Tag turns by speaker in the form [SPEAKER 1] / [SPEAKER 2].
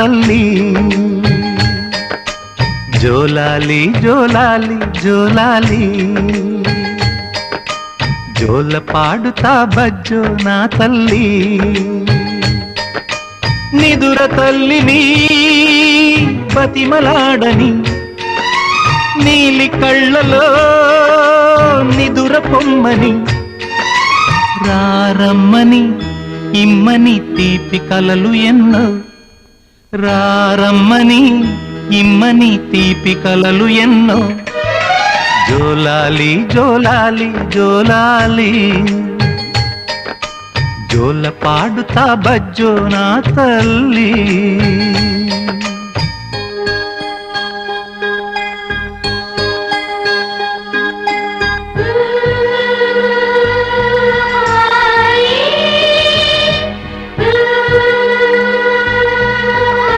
[SPEAKER 1] తల్లి. జోలాలి జోలాలి జోలాలి. జోల పాడుతా బజ్జో నా తల్లి. నిదుర తల్లిని బతిమలాడని నీలి కళ్ళలో నిదుర పొమ్మని రారమ్మని ఇమ్మని తీపి కలలు ఎన్నో రారమ్మని ఇమ్మని తీపి కలలు ఎన్నో. జోలాలి జోలాలి జోలాలి. జోల పాడుతా బజ్జో నా తల్లి.